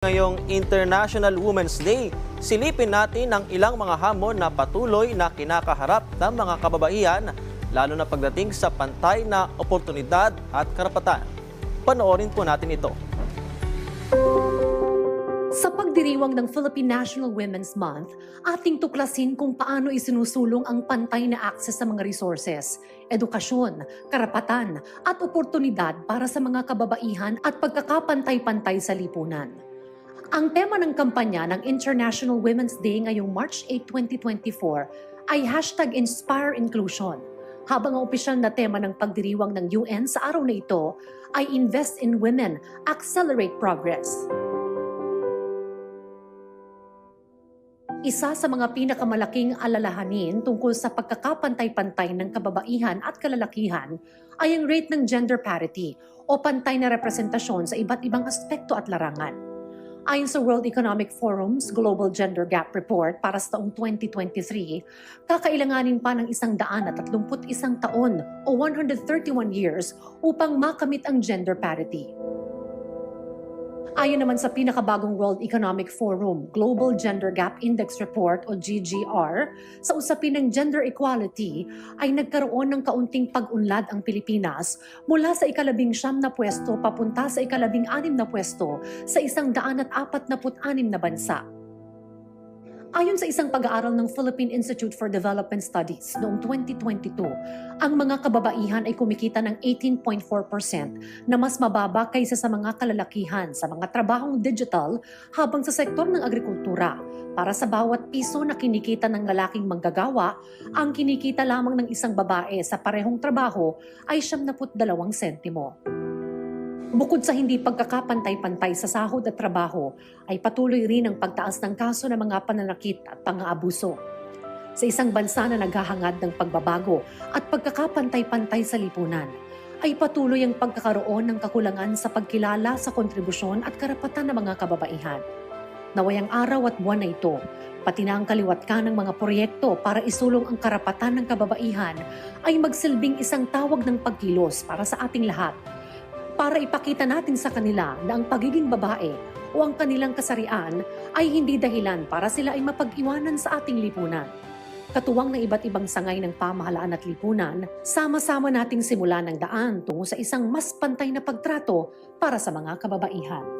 Ngayong International Women's Day, silipin natin ang ilang mga hamon na patuloy na kinakaharap ng mga kababaihan, lalo na pagdating sa pantay na oportunidad at karapatan. Panoorin po natin ito. Sa pagdiriwang ng Philippine National Women's Month, ating tuklasin kung paano isinusulong ang pantay na access sa mga resources, edukasyon, karapatan at oportunidad para sa mga kababaihan at pagkakapantay-pantay sa lipunan. Ang tema ng kampanya ng International Women's Day ngayong March 8, 2024 ay hashtag Inspire Inclusion. Habang ang opisyal na tema ng pagdiriwang ng UN sa araw na ito ay Invest in Women, Accelerate Progress. Isa sa mga pinakamalaking alalahanin tungkol sa pagkakapantay-pantay ng kababaihan at kalalakihan ay ang rate ng gender parity o pantay na representasyon sa iba't ibang aspekto at larangan. Ayon sa World Economic Forum's Global Gender Gap Report para sa taong 2023, kakailanganin pa ng isang daan at tatlumput isang taon o 131 years upang makamit ang gender parity. Ayon naman sa pinakabagong World Economic Forum Global Gender Gap Index Report o GGR, sa usapin ng gender equality ay nagkaroon ng kaunting pag-unlad ang Pilipinas mula sa ikalabing siyam na pwesto papunta sa ikalabing anim na pwesto sa isang daan at apat na anim na bansa. Ayon sa isang pag-aaral ng Philippine Institute for Development Studies noong 2022, ang mga kababaihan ay kumikita ng 18.4% na mas mababa kaysa sa mga kalalakihan sa mga trabahong digital habang sa sektor ng agrikultura. Para sa bawat piso na kinikita ng lalaking manggagawa, ang kinikita lamang ng isang babae sa parehong trabaho ay 72 sentimo. Bukod sa hindi pagkakapantay-pantay sa sahod at trabaho, ay patuloy rin ang pagtaas ng kaso ng mga pananakit at pang-aabuso. Sa isang bansa na naghahangad ng pagbabago at pagkakapantay-pantay sa lipunan, ay patuloy ang pagkakaroon ng kakulangan sa pagkilala sa kontribusyon at karapatan ng mga kababaihan. Nawayang araw at buwan na ito, pati na ang kaliwat ka ng mga proyekto para isulong ang karapatan ng kababaihan ay magsilbing isang tawag ng pagkilos para sa ating lahat para ipakita natin sa kanila na ang pagiging babae o ang kanilang kasarian ay hindi dahilan para sila ay mapag-iwanan sa ating lipunan. Katuwang ng iba't ibang sangay ng pamahalaan at lipunan, sama-sama nating simulan ng daan tungo sa isang mas pantay na pagtrato para sa mga kababaihan.